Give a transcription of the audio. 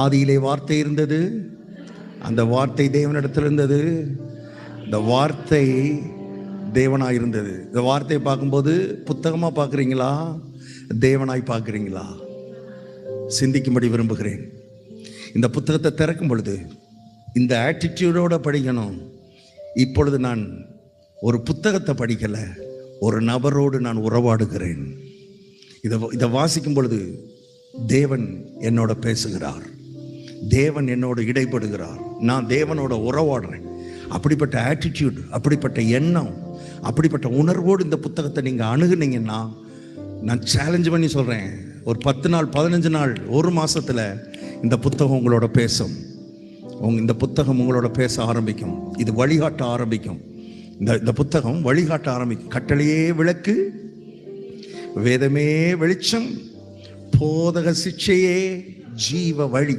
ஆதியிலே வார்த்தை இருந்தது. அந்த வார்த்தை தேவனிடத்தில் இருந்தது. இந்த வார்த்தை தேவனாய் இருந்தது. இந்த வார்த்தையை பார்க்கும்போது புத்தகமாக பார்க்குறீங்களா? தேவனாய் பார்க்குறீங்களா? சிந்திக்கும்படி விரும்புகிறேன். இந்த புத்தகத்தை திறக்கும் பொழுது இந்த ஆட்டிடியூடோட படிக்கணும். இப்பொழுது நான் ஒரு புத்தகத்தை படிக்கலை ஒரு நபரோடு நான் உறவாடுகிறேன். இதை இதை வாசிக்கும் பொழுது தேவன் என்னோட பேசுகிறார். தேவன் என்னோட இடைப்படுகிறார் நான் தேவனோட உறவாடுறேன். அப்படிப்பட்ட ஆட்டிடியூட் அப்படிப்பட்ட எண்ணம் அப்படிப்பட்ட உணர்வோடு இந்த புத்தகத்தை நீங்கள் அணுகுனீங்கன்னா நான் சேலஞ்ச் பண்ணி சொல்கிறேன் ஒரு பத்து நாள் பதினஞ்சு நாள் ஒரு மாதத்தில் இந்த புத்தகம் உங்களோட பேசும். உங்க இந்த புத்தகம் உங்களோட பேச ஆரம்பிக்கும். இது வழிகாட்ட ஆரம்பிக்கும். இந்த இந்த புத்தகம் வழிகாட்ட ஆரம்பிக்கும். கட்டளையே விளக்கு வேதமே வெளிச்சம் போதக சிக்ஷையே ஜீவ வழி.